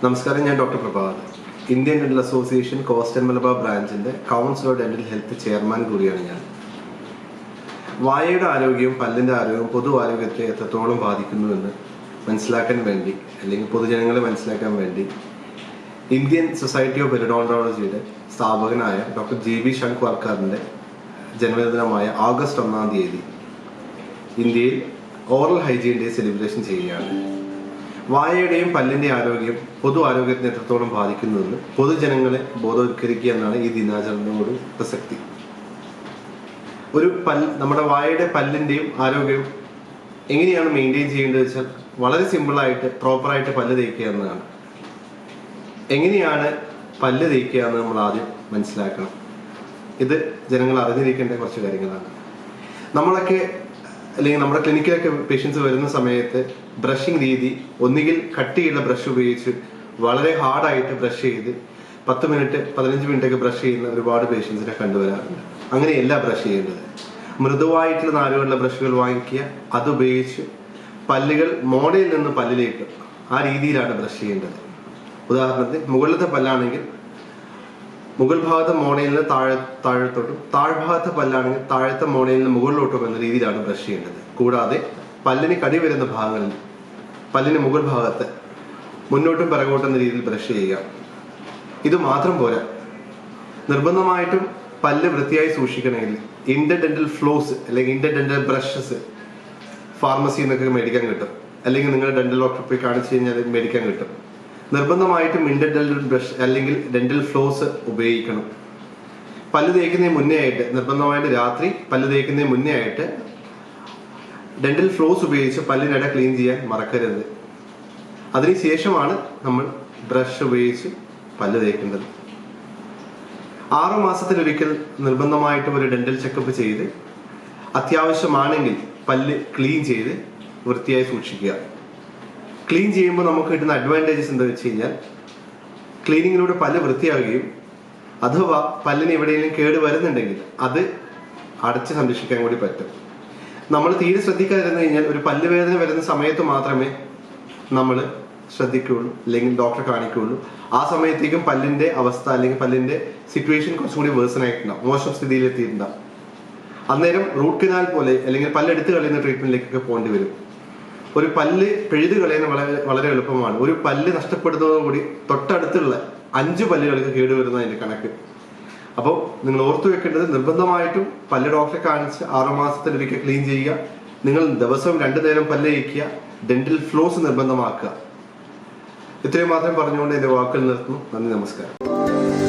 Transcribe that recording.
നമസ്കാരം ഞാൻ doctor Prabhath. Indian dental association coastal Malabar ബ്രാഞ്ചിന്റെ council of dental health chairman കൂടിയാണ് ഞാൻ. വായയുടെ ആരോഗ്യവും പല്ലിന്റെ ആരോഗ്യവും പൊതു ആരോഗ്യത്തെ എത്രത്തോളം ബാധിക്കുന്നുവെന്ന് മനസ്സിലാക്കാൻ വേണ്ടി അല്ലെങ്കിൽ പൊതുജനങ്ങളെ മനസ്സിലാക്കാൻ വേണ്ടി ഇന്ത്യൻ സൊസൈറ്റി ഓഫ് പെരിഡോണ്ടോളജിയുടെ സ്ഥാപകനായ ഡോക്ടർ ജി ബി ഷങ്ക് വർക്കാറിന്റെ ജന്മദിനമായ ഓഗസ്റ്റ് ഒന്നാം തീയതി ഇന്ത്യയിൽ ഓറൽ ഹൈജീൻ ഡേ സെലിബ്രേഷൻ ചെയ്യുകയാണ്. വായയുടെയും പല്ലിന്റെ ആരോഗ്യം പൊതു ആരോഗ്യത്തിന് എത്രത്തോളം ബാധിക്കുന്നുണ്ട്? പൊതുജനങ്ങളെ ബോധവൽക്കരിക്കുക എന്നാണ് ഈ ദിനാചരണത്തോട് പ്രസക്തി. ഒരു പല്ല് നമ്മുടെ വായയുടെ പല്ലിന്റെയും ആരോഗ്യം എങ്ങനെയാണ് മെയിന്റെയിൻ ചെയ്യേണ്ടത് വെച്ചാൽ വളരെ സിമ്പിളായിട്ട് പ്രോപ്പറായിട്ട് പല്ല് തേക്കുക എന്നതാണ്. എങ്ങനെയാണ് പല്ല് തേക്കുക എന്ന് നമ്മൾ ആദ്യം മനസ്സിലാക്കണം. ഇത് ജനങ്ങൾ അറിഞ്ഞിരിക്കേണ്ട കുറച്ച് കാര്യങ്ങളാണ്. നമ്മളൊക്കെ അല്ലെങ്കിൽ നമ്മുടെ ക്ലിനിക്കിലൊക്കെ പേഷ്യൻസ് വരുന്ന സമയത്ത് ബ്രഷിംഗ് രീതി ഒന്നുകിൽ കട്ടിയുള്ള ബ്രഷ് ഉപയോഗിച്ച് വളരെ ഹാർഡായിട്ട് ബ്രഷ് ചെയ്ത് പത്ത് മിനിറ്റ് പതിനഞ്ച് മിനിറ്റ് ഒക്കെ ബ്രഷ് ചെയ്യുന്ന ഒരുപാട് പേഷ്യൻസിനെ കണ്ടുവരാറുണ്ട്. അങ്ങനെയല്ല ബ്രഷ് ചെയ്യേണ്ടത്. മൃദുവായിട്ടുള്ള നാരുകളുള്ള ബ്രഷുകൾ വാങ്ങിക്കുക. അത് ഉപയോഗിച്ച് പല്ലുകൾ മോഡയിൽ നിന്ന് പല്ലിലേക്ക് ആ രീതിയിലാണ് ബ്രഷ് ചെയ്യേണ്ടത്. ഉദാഹരണത്തിന് മുകളിലത്തെ പല്ലാണെങ്കിൽ മുകൾ ഭാഗത്തെ മോണയിൽ നിന്ന് താഴെ താഴത്തോട്ടും താഴ്ഭാഗത്തെ പല്ലാണെങ്കിൽ താഴത്തെ മോണയിൽ നിന്ന് മുകളിലോട്ടും എന്ന രീതിയിലാണ് ബ്രഷ് ചെയ്യേണ്ടത്. കൂടാതെ പല്ലിന് കടി വരുന്ന ഭാഗങ്ങളിൽ പല്ലിന് മുകൾ ഭാഗത്ത് മുന്നോട്ടും പിറകോട്ടും എന്ന രീതിയിൽ ബ്രഷ് ചെയ്യുക. ഇത് മാത്രം പോരാ. നിർബന്ധമായിട്ടും പല്ല് വൃത്തിയായി സൂക്ഷിക്കണമെങ്കിൽ ഇന്റർഡെന്റൽ ഫ്ലോസ് അല്ലെങ്കിൽ ഇന്റർഡെന്റൽ ബ്രഷസ് ഫാർമസിയിൽ നിന്നൊക്കെ മേടിക്കാൻ കിട്ടും. അല്ലെങ്കിൽ നിങ്ങൾ ഡെന്റൽ ഡോക്ടറെ പോയി കാണിച്ചു കഴിഞ്ഞാൽ മേടിക്കാൻ കിട്ടും. നിർബന്ധമായിട്ടും ഡെന്റൽ ബ്രഷ് അല്ലെങ്കിൽ ഡെന്റൽ ഫ്ലോസ് ഉപയോഗിക്കണം. പല്ല് തേക്കുന്നതിന് മുന്നേ ആയിട്ട് നിർബന്ധമായിട്ട് രാത്രി പല്ല് തേക്കുന്നതിന് മുന്നേ ആയിട്ട് ഡെന്റൽ ഫ്ലോസ് ഉപയോഗിച്ച് പല്ലിനിട ക്ലീൻ ചെയ്യാൻ മറക്കരുത്. അതിനുശേഷമാണ് നമ്മൾ ബ്രഷ് ഉപയോഗിച്ച് പല്ല് തേക്കേണ്ടത്. ആറു മാസത്തിലൊരിക്കൽ നിർബന്ധമായിട്ടും ഒരു ഡെന്റൽ ചെക്കപ്പ് ചെയ്ത് അത്യാവശ്യമാണെങ്കിൽ പല്ല് ക്ലീൻ ചെയ്ത് വൃത്തിയായി സൂക്ഷിക്കുക. ക്ലീൻ ചെയ്യുമ്പോൾ നമുക്ക് കിട്ടുന്ന അഡ്വാന്റേജസ് എന്താ വെച്ച് കഴിഞ്ഞാൽ ക്ലീനിങ്ങിലൂടെ പല്ല് വൃത്തിയാവുകയും അഥവാ പല്ലിന് എവിടെയെങ്കിലും കേട് വരുന്നുണ്ടെങ്കിൽ അത് അടച്ച് സംരക്ഷിക്കാൻ കൂടി പറ്റും. നമ്മൾ തീരെ ശ്രദ്ധിക്കാതിരുന്നു കഴിഞ്ഞാൽ ഒരു പല്ല് വേദന വരുന്ന സമയത്ത് മാത്രമേ നമ്മൾ ശ്രദ്ധിക്കുകയുള്ളൂ അല്ലെങ്കിൽ ഡോക്ടറെ കാണിക്കുകയുള്ളൂ. ആ സമയത്തേക്കും പല്ലിന്റെ അവസ്ഥ അല്ലെങ്കിൽ പല്ലിന്റെ സിറ്റുവേഷൻ കുറച്ചും കൂടി വേഴ്സൺ ആയിട്ടുണ്ടാവും മോശം സ്ഥിതിയിലെത്തിയിട്ടുണ്ടാവും. അന്നേരം റൂട്ട് കനാൽ പോലെ അല്ലെങ്കിൽ പല്ലെടുത്ത് കളയുന്ന ട്രീറ്റ്മെന്റിലേക്കൊക്കെ പോകേണ്ടി വരും. ഒരു പല്ല് പിഴുത് കളയുന്ന വളരെ വളരെ എളുപ്പമാണ്. ഒരു പല്ല് നഷ്ടപ്പെടുന്നതോടുകൂടി തൊട്ടടുത്തുള്ള അഞ്ച് പല്ലുകൾക്ക് കേടുവരുന്നതിന്റെ കണക്ക്. അപ്പോൾ നിങ്ങൾ ഓർത്തു വെക്കേണ്ടത് നിർബന്ധമായിട്ടും പല്ല് ഡോക്ടറെ കാണിച്ച് ആറുമാസത്തിൽ ഒരിക്കൽ ക്ലീൻ ചെയ്യുക. നിങ്ങൾ ദിവസവും രണ്ടു നേരം പല്ല് കഴിക്കുക ഡെന്റൽ ഫ്ലോസ് നിർബന്ധമാക്കുക. ഇത്രയും മാത്രം പറഞ്ഞുകൊണ്ട് എന്റെ വാക്കുകൾ നിർത്തുന്നു. നന്ദി നമസ്കാരം.